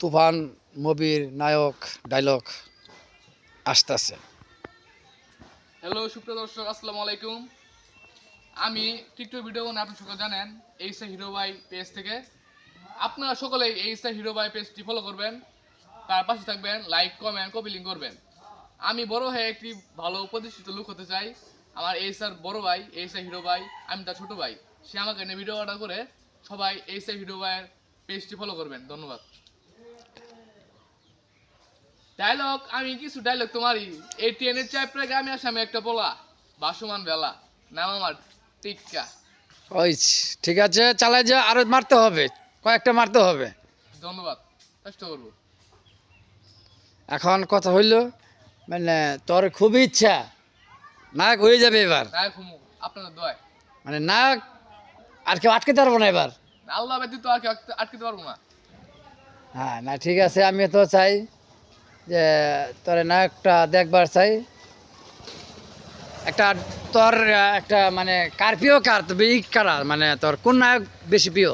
তুফান, মুভির নায়ক ডায়লগ আসতেছে। হ্যালো সুপ্রিয় দর্শক, আসসালামু আলাইকুম। আমি টিকটক ভিডিও আপনি সকলে জানেন, এই সে হিরো ভাই পেজ থেকে। আপনারা সকলেই এই সে হিরো ভাই পেজটি ফলো করবেন, তার পাশে থাকবেন লাইক কমেন্ট কপি লিঙ্ক করবেন। আমি বড় হয়ে একটি ভালো প্রতিষ্ঠিত লোক হতে চাই। আমার এই স্যার বড় ভাই, এই সে হিরো ভাই আমি তার ছোট ভাই। সে আমাকে ভিডিও অর্ডার করে সবাই এই সে হিরো ভাইয়ের পেজটি ফলো করবেন। ধন্যবাদ। ডায়লগ আমি কিছু ডায়লগ তোমারই। এই ট্রেনের চাপড়ে গ্রামে আসে আমি একটা বলা। বাসমান বেলা। নাম আমার টিক্কা। ওই ঠিক আছে চালাই যা আরও মারতে হবে। কয়েকটা মারতে হবে। ধন্যবাদ। চেষ্টা করব। এখন কথা হইল মানে তোর খুব ইচ্ছা। নায়ক হয়ে যাবে এবার। নায়ক হুমু আপনাদের দোয়ায়। মানে নায়ক আর কেউ আটকে পারব না এবার। আল্লাহ ব্যতীত আর কি আটকে- পারব না। হ্যাঁ না ঠিক আছে আমি তো চাই। যে তোর নায়কটা দেখবার চাই। একটা তোর একটা মানে কার প্রিয় কার? তবে ই কারা মানে তোর কোন নায়ক বেশি প্রিয়?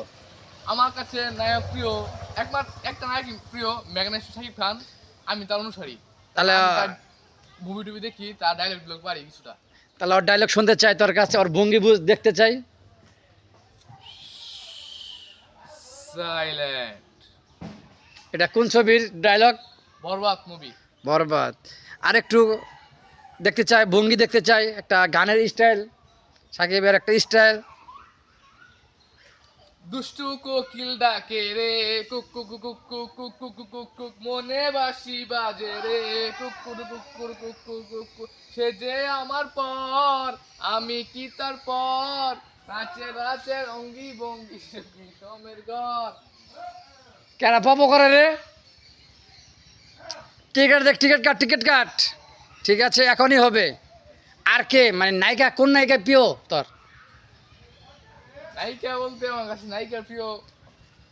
আমার কাছে নায়ক প্রিয় একবার একটা নায়ক প্রিয় ম্যাগনেশ শাকিব খান। আমি তার অনুসারী। তাহলে মুভি টুভি দেখি তার ডায়লগগুলো পারি কিছুটা। তাহলে ওর ডায়লগ শুনতে চাই তোর কাছে ওর ভঙ্গি বুঝ দেখতে চাই। সাইলেন্ট এটা কোন ছবির ডায়লগ বরবাদ মুভি বরবাদ আর একটু দেখতে চাই ভঙ্গি দেখতে চাই একটা গানের স্টাইল সাকিবের একটা স্টাইল দুষ্টু কোকিল ডাকে রে কুক কুক কুক কুক কুক কুক কুক কুক কুক মনে বাসি বাজে রে কুকুর কুকুর কুকুর কুকুর সে যে আমার পর আমি কি তার পর নাচে নাচে অঙ্গি ভঙ্গি সমের ঘর কেন পাবো করে রে টিকিট দেখ টিকিট কাট টিকিট কাট। ঠিক আছে এখনই হবে। আর কে? মানে নায়িকা কোন নায়িকা প্রিয় তোর? নায়িকা বলতে আমার কাছে নায়িকার প্রিয়।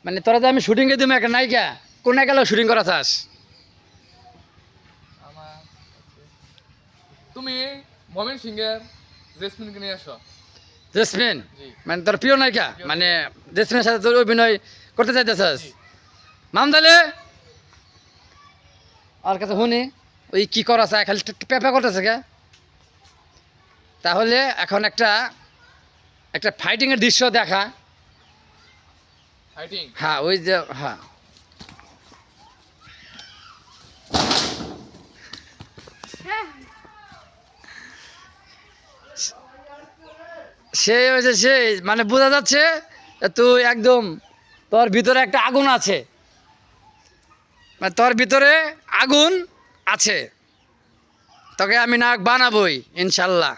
মানে তোরা যে আমি শুটিংয়ে দিবো একটা নায়িকা কোন নায়িকা লোক শুটিং করা চাস তুমি মমিন সিংয়ের জেসমিনকে নিয়ে আসো। জেসমিন? মানে তোর প্রিয় নায়িকা? মানে জেসমিনের সাথে তোর অভিনয় করতে চাইতেছাস। মামদালে? আর কাছে শুনি ওই কী করা চায়? খালি পেপা করতেছে কে? তাহলে এখন একটা একটা ফাইটিংয়ের দৃশ্য দেখা। ফাইটিং হ্যাঁ ওই যে হ্যাঁ। সে হয়েছে সে মানে বোঝা যাচ্ছে তুই একদম তোর ভিতরে একটা আগুন আছে। মানে তোর ভিতরে আগুন আছে। তোকে আমি নাক বানাবই ইনশাল্লাহ।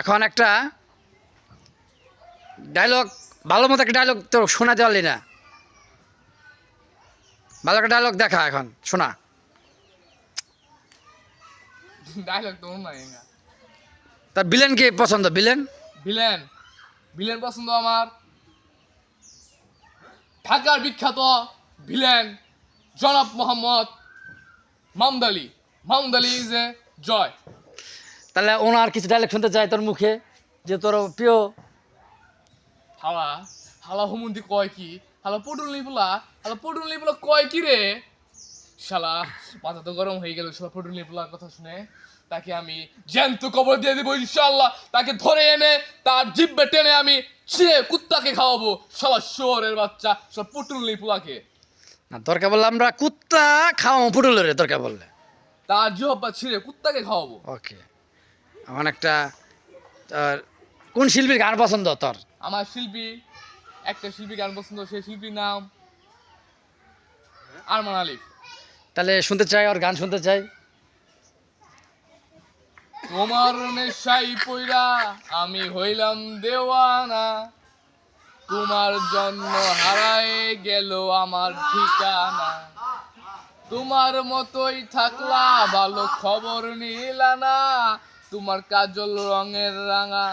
এখন একটা ডায়লগ ভালো মতো একটা ডায়লগ তো শোনাতে পারলি না। ভালো একটা ডায়লগ দেখা এখন শোনা। ডায়লগ তো না। তার বিলেন কি পছন্দ বিলেন ভিলেন ভিলেন পছন্দ আমার। ঢাকার বিখ্যাত ভিলেন জনাব মোহাম্মদ মামদালি। মামদালি ইজ এ জয় তাহলে ওনার কিছু ডায়লগ শুনতে চাই তোর মুখে যে তোর প্রিয়। হালা হালা হুমুন্দি কয় কি? হালা পটুল নিপুলা হালা পটুল নিপুলা কয় কি রে? শালা মাথা তো গরম হয়ে গেল শালা পটুল নিপুলার কথা শুনে। তাকে আমি জ্যান্ত কবর দিয়ে দেবো ইনশাল্লাহ তাকে ধরে এনে তার জিব্বে টেনে আমি ছিঁড়ে কুত্তাকে খাওয়াবো। শালা শোরের বাচ্চা শালা পটুল নিপুলাকে না দরকার বললে আমরা কুত্তা খাওয়াবো পুটুলো রে দরকার বললে। তার জিহব্বা ছিঁড়ে কুত্তাকে খাওয়াবো। ওকে। এখন একটা তোর কোন শিল্পীর গান পছন্দ তোর? আমার শিল্পী একটা শিল্পী গান পছন্দ সেই শিল্পীর নাম আরমান আলিফ। তাহলে শুনতে চাই ওর গান শুনতে চাই। তোমার নেশাই পইরা আমি হইলাম দেওয়ানা। তোমার জন্য হারায় গেল আমার ঠিকানা। তোমার মতোই থাকলা ভালো খবর নিলা না। তোমার কাজল রঙের রাঙা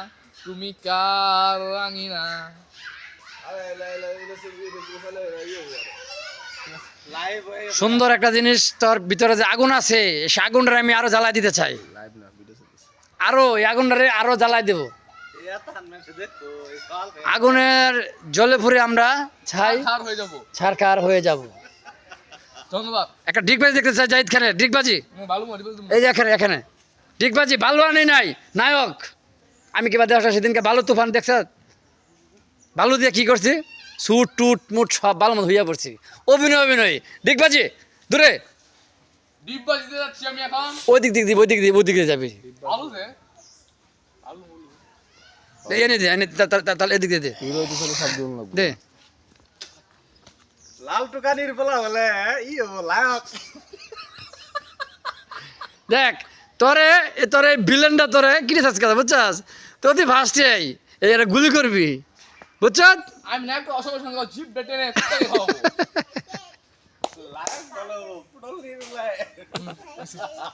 তুমি কার রাঙিনা? সুন্দর একটা জিনিস তোর ভিতরে যে আগুন আছে সে আগুনটা আমি আরও জ্বালাই দিতে চাই। আরও এই আগুনটারে আরও জ্বালাই দেব। আগুনের জলে ফুরে আমরা ছাই হয়ে যাব। ছারকার হয়ে যাব। ধন্যবাদ। একটা ডিগবাজি দেখতে চাই জাহিদ খানের ডিগবাজি আমি ভালো বলছি এই যে এখানে এখানে। ডিগবাজি ভালো নাই নায়ক। আমি কিবা দেখা সেদিনকে তুফান দেখছ? ভালো দিয়ে কি করছি? সুট টুট মুট সব ভালো মতো হইয়া পড়ছি। অভিনয় অভিনয়। ডিগবাজি দূরে। ডিব্বা যাচ্ছি আমি এখন। ওই দিক দিক দিয়ে ওই দিক দিয়ে ওই দিক দিয়ে যাবি আলু দে আলু মুলু। এই এনে দে এনে তা- তা- তা- তাহলে এদিক দে। দে। লাল টুকানির বলা বলে ই হব লায়ক। দেখ তোরে এ তোরে বিলেনটা তোরে কিনে চাষ কথা বুঝছাস? তো তুই ফার্স্টে এই এটা গুলি করবি বুঝছ আমি না একটা অসমের সঙ্গে জিপ বেটে নে লায়ক বলো পুটল নিয়ে